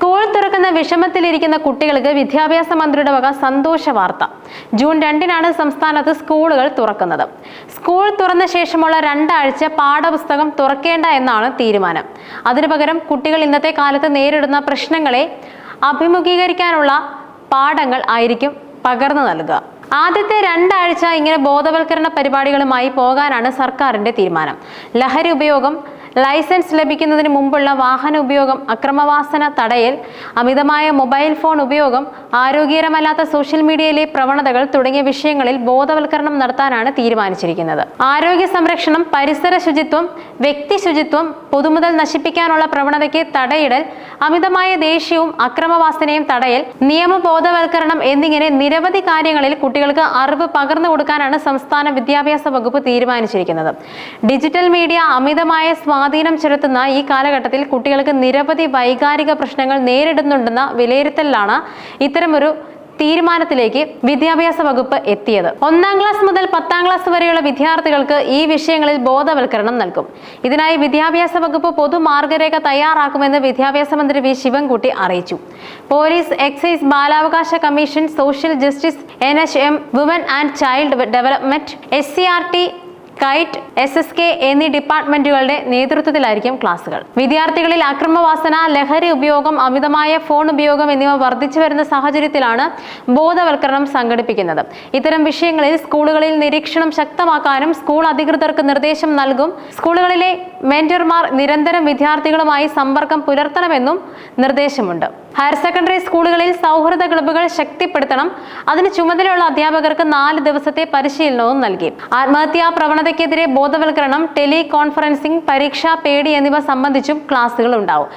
School തുറക്കുന്ന വിഷമത്തിലിരിക്കുന്ന കുട്ടികൾക്ക് വിദ്യാഭ്യാസ മന്ത്രിയുടെ വക സന്തോഷ വാർത്ത. ജൂൺ രണ്ടിനാണ് സംസ്ഥാനത്ത് സ്കൂളുകൾ തുറക്കുന്നത്. സ്കൂൾ തുറന്ന ശേഷമുള്ള രണ്ടാഴ്ച പാഠപുസ്തകം തുറക്കേണ്ട എന്നാണ് തീരുമാനം. അതിനു പകരം കുട്ടികൾ ഇന്നത്തെ കാലത്ത് നേരിടുന്ന പ്രശ്നങ്ങളെ അഭിമുഖീകരിക്കാനുള്ള പാഠങ്ങൾ ആയിരിക്കും പകർന്നു നൽകുക. ആദ്യത്തെ രണ്ടാഴ്ച ഇങ്ങനെ ബോധവൽക്കരണ പരിപാടികളുമായി പോകാനാണ് സർക്കാരിന്റെ തീരുമാനം. ലഹരി ഉപയോഗം ലൈസൻസ് ലഭിക്കുന്നതിന് മുമ്പുള്ള വാഹന ഉപയോഗം അക്രമവാസന തടയൽ അമിതമായ മൊബൈൽ ഫോൺ ഉപയോഗം ആരോഗ്യകരമല്ലാത്ത സോഷ്യൽ മീഡിയയിലെ പ്രവണതകൾ തുടങ്ങിയ വിഷയങ്ങളിൽ ബോധവൽക്കരണം നടത്താനാണ് തീരുമാനിച്ചിരിക്കുന്നത്. ആരോഗ്യ സംരക്ഷണം പരിസര ശുചിത്വം വ്യക്തി ശുചിത്വം പൊതുമുതൽ നശിപ്പിക്കാനുള്ള പ്രവണതയ്ക്ക് തടയിടൽ അമിതമായ ദേഷ്യവും അക്രമവാസനയും തടയൽ നിയമ ബോധവൽക്കരണം എന്നിങ്ങനെ നിരവധി കാര്യങ്ങളിൽ കുട്ടികൾക്ക് അറിവ് പകർന്നു കൊടുക്കാനാണ് സംസ്ഥാന വിദ്യാഭ്യാസ വകുപ്പ് തീരുമാനിച്ചിരിക്കുന്നത്. ഡിജിറ്റൽ മീഡിയ അമിതമായ സ്വാധീനം ചെലുത്തുന്ന ഈ കാലഘട്ടത്തിൽ കുട്ടികൾക്ക് നിരവധി വൈകാരിക പ്രശ്നങ്ങൾ നേരിടുന്നുണ്ടെന്ന വിലയിരുത്തലിലാണ് ഇത്തരമൊരു തീരുമാനത്തിലേക്ക് വിദ്യാഭ്യാസ വകുപ്പ് എത്തിയത്. ഒന്നാം ക്ലാസ് മുതൽ പത്താം ക്ലാസ് വരെയുള്ള വിദ്യാർത്ഥികൾക്ക് ഈ വിഷയങ്ങളിൽ ബോധവൽക്കരണം നൽകും. ഇതിനായി വിദ്യാഭ്യാസ വകുപ്പ് പൊതുമാർഗരേഖ തയ്യാറാക്കുമെന്ന് വിദ്യാഭ്യാസ മന്ത്രി വി. ശിവൻകുട്ടി അറിയിച്ചു. പോലീസ് എക്സൈസ് ബാലാവകാശ commission social justice N. H. M woman and child development S. C. R. T KITE S S K എന്നീ ഡിപ്പാർട്ട്മെന്റുകളുടെ നേതൃത്വത്തിലായിരിക്കും ക്ലാസുകൾ. വിദ്യാർത്ഥികളിൽ അക്രമവാസന ലഹരി ഉപയോഗം അമിതമായ ഫോൺ ഉപയോഗം എന്നിവ വർദ്ധിച്ചു വരുന്ന സാഹചര്യത്തിലാണ് ബോധവൽക്കരണം സംഘടിപ്പിക്കുന്നത്. ഇത്തരം വിഷയങ്ങളിൽ സ്കൂളുകളിൽ നിരീക്ഷണം ശക്തമാക്കാനും സ്കൂൾ അധികൃതർക്ക് നിർദ്ദേശം നൽകും. സ്കൂളുകളിലെ മെന്റർമാർ നിരന്തരം വിദ്യാർത്ഥികളുമായി സമ്പർക്കം പുലർത്തണമെന്നും നിർദ്ദേശമുണ്ട്. ഹയർ സെക്കൻഡറി സ്കൂളുകളിൽ സൗഹൃദ ക്ലബ്ബുകൾ ശക്തിപ്പെടുത്തണം. അതിന് ചുമതലയുള്ള അധ്യാപകർക്ക് നാല് ദിവസത്തെ പരിശീലനവും നൽകി. ആത്മഹത്യാ പ്രവണതയ്ക്കെതിരെ ബോധവൽക്കരണം ടെലി കോൺഫറൻസിംഗ് പരീക്ഷാ പേടി എന്നിവ സംബന്ധിച്ചും ക്ലാസുകൾ ഉണ്ടാവും.